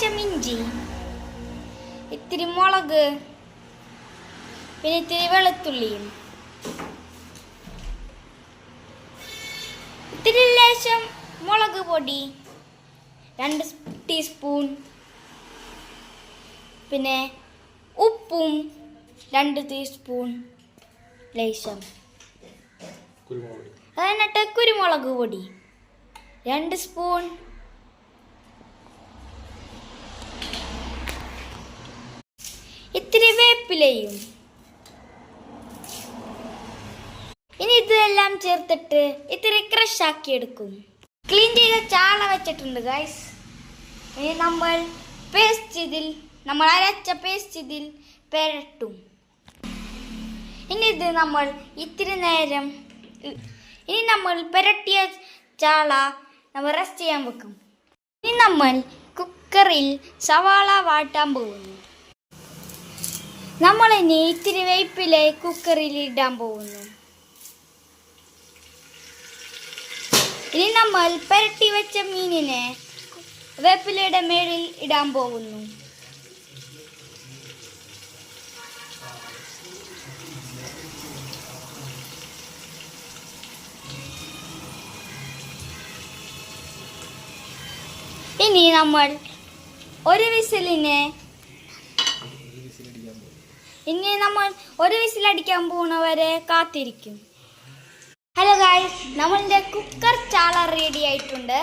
ലേശം ഇഞ്ചി ഇത്തിരി മുളക് പിന്നെ ഇത്തിരി വെളുത്തുള്ളിയും. ഇത്തിരി ലേശം മുളക് പൊടി രണ്ട് ടീസ്പൂൺ പിന്നെ ഉപ്പും രണ്ട് ടീസ്പൂൺ ലേശം. കുരുമുളക് പൊടി. അത് എന്നിട്ട് കുരുമുളക് പൊടി രണ്ട് സ്പൂൺ ഇത്തിരി ഇനി ഇതെല്ലാം ചേർത്തിട്ട് ഇത്തിരി ക്രഷ് ആക്കി എടുക്കും ക്ലീൻ ചെയ്ത ചാള വെച്ചിട്ടുണ്ട് ഗൈസ് ഇനി നമ്മൾ പേസ്റ്റ് ഇതിൽ നമ്മൾ അരച്ച പേസ്റ്റ് ഇതിൽ പെരട്ടും. ഇനി ഇത് നമ്മൾ ഇത്തിരി നേരം ഇനി നമ്മൾ പെരട്ടിയ ചാള നമ്മൾ റെസ്റ്റ് ചെയ്യാൻ വെക്കും. ഇനി നമ്മൾ കുക്കറിൽ സവാള വാട്ടാൻ പോകുന്നു. നമ്മൾ ഇനി ഇത്തിരി വേപ്പിലെ കുക്കറിൽ ഇടാൻ പോകുന്നു. ഇനി നമ്മൾ പരട്ടി വെച്ച മീനിനെ വേപ്പിലയുടെ മേളിൽ ഇടാൻ പോകുന്നു. ഇനി നമ്മൾ ഒരു വിസിലിനെ ഇനി നമ്മൾ ഒരു വിസിലടിക്കാൻ പോകുന്നവരെ കാത്തിരിക്കും ഹലോ ഗായ്സ് നമ്മളുടെ കുക്കർ ചാള റെഡി ആയിട്ടുണ്ട്